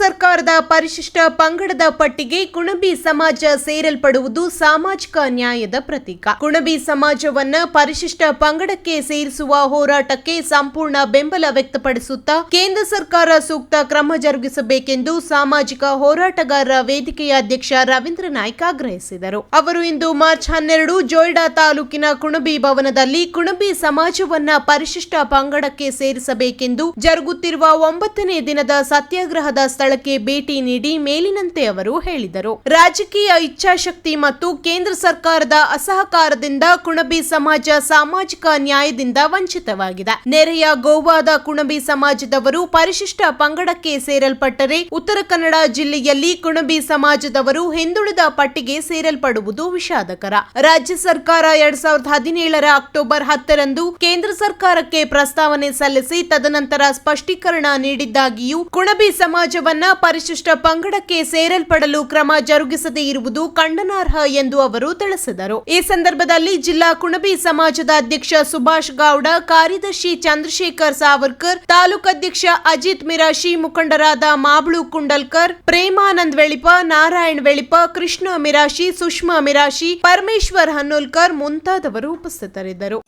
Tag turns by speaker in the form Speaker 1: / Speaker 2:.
Speaker 1: ಸರ್ಕಾರದ ಪರಿಶಿಷ್ಟ ಪಂಗಡದ ಪಟ್ಟಿಗೆ ಕುಣಬಿ ಸಮಾಜ ಸೇರಲ್ಪಡುವುದು ಸಾಮಾಜಿಕ ನ್ಯಾಯದ ಪ್ರತೀಕ. ಕುಣಬಿ ಸಮಾಜವನ್ನ ಪರಿಶಿಷ್ಟ ಪಂಗಡಕ್ಕೆ ಸೇರಿಸುವ ಹೋರಾಟಕ್ಕೆ ಸಂಪೂರ್ಣ ಬೆಂಬಲ ವ್ಯಕ್ತಪಡಿಸುತ್ತಾ ಕೇಂದ್ರ ಸರ್ಕಾರ ಸೂಕ್ತ ಕ್ರಮ ಜರುಗಿಸಬೇಕೆಂದು ಸಾಮಾಜಿಕ ಹೋರಾಟಗಾರರ ವೇದಿಕೆಯ ಅಧ್ಯಕ್ಷ ರವೀಂದ್ರ ನಾಯ್ಕ ಆಗ್ರಹಿಸಿದರು. ಅವರು ಇಂದು ಮಾರ್ಚ್ ಹನ್ನೆರಡು ಜೋಯ್ಡಾ ತಾಲೂಕಿನ ಕುಣಬಿ ಭವನದಲ್ಲಿ ಕುಣಬಿ ಸಮಾಜವನ್ನ ಪರಿಶಿಷ್ಟ ಪಂಗಡಕ್ಕೆ ಸೇರಿಸಬೇಕೆಂದು ಜರುಗುತ್ತಿರುವ ಒಂಬತ್ತನೇ ದಿನದ ಸತ್ಯಾಗ್ರಹದ ಸ್ಥಳಕ್ಕೆ ಭೇಟಿ ನೀಡಿ ಮೇಲಿನಂತೆ ಅವರು ಹೇಳಿದರು. ರಾಜಕೀಯ ಇಚ್ಛಾಶಕ್ತಿ ಮತ್ತು ಕೇಂದ್ರ ಸರ್ಕಾರದ ಅಸಹಕಾರದಿಂದ ಕುಣಬಿ ಸಮಾಜ ಸಾಮಾಜಿಕ ನ್ಯಾಯದಿಂದ ವಂಚಿತವಾಗಿದೆ. ನೆರೆಯ ಗೋವಾದ ಕುಣಬಿ ಸಮಾಜದವರು ಪರಿಶಿಷ್ಟ ಪಂಗಡಕ್ಕೆ ಸೇರಲ್ಪಟ್ಟರೆ ಉತ್ತರ ಕನ್ನಡ ಜಿಲ್ಲೆಯಲ್ಲಿ ಕುಣಬಿ ಸಮಾಜದವರು ಹಿಂದುಳಿದ ಪಟ್ಟಿಗೆ ಸೇರಲ್ಪಡುವುದು ವಿಷಾದಕರ. ರಾಜ್ಯ ಸರ್ಕಾರ ಎರಡ್ ಸಾವಿರದ ಹದಿನೇಳರ ಅಕ್ಟೋಬರ್ ಹತ್ತರಂದು ಕೇಂದ್ರ ಸರ್ಕಾರಕ್ಕೆ ಪ್ರಸ್ತಾವನೆ ಸಲ್ಲಿಸಿ ತದನಂತರ ಸ್ಪಷ್ಟೀಕರಣ ನೀಡಿದ್ದಾಗಿಯೂ ಕುಣಬಿ ಸಮಾಜವನ್ನ ಪರಿಶಿಷ್ಟ ಪಂಗಡಕ್ಕೆ ಸೇರಲ್ಪಡಲು ಕ್ರಮ ಜರುಗಿಸದೇ ಇರುವುದು ಖಂಡನಾರ್ಹ ಎಂದು ಅವರು ತಿಳಿಸಿದರು. ಈ ಸಂದರ್ಭದಲ್ಲಿ ಜಿಲ್ಲಾ ಕುಣಬಿ ಸಮಾಜದ ಅಧ್ಯಕ್ಷ ಸುಭಾಷ್ ಗೌಡ, ಕಾರ್ಯದರ್ಶಿ ಚಂದ್ರಶೇಖರ್ ಸಾವರ್ಕರ್, ತಾಲೂಕು ಅಧ್ಯಕ್ಷ ಅಜಿತ್ ಮಿರಾಶಿ, ಮುಖಂಡರಾದ ಮಾಬ್ಳು ಕುಂಡಲ್ಕರ್, ಪ್ರೇಮಾನಂದ್ ವೆಳಿಪ, ನಾರಾಯಣ್ ವೆಳಿಪ, ಕೃಷ್ಣ ಮಿರಾಶಿ, ಸುಷ್ಮಾ ಮಿರಾಶಿ, ಪರಮೇಶ್ವರ್ ಹನ್ನೋಲ್ಕರ್ ಮುಂತಾದವರು ಉಪಸ್ಥಿತರಿದ್ದರು.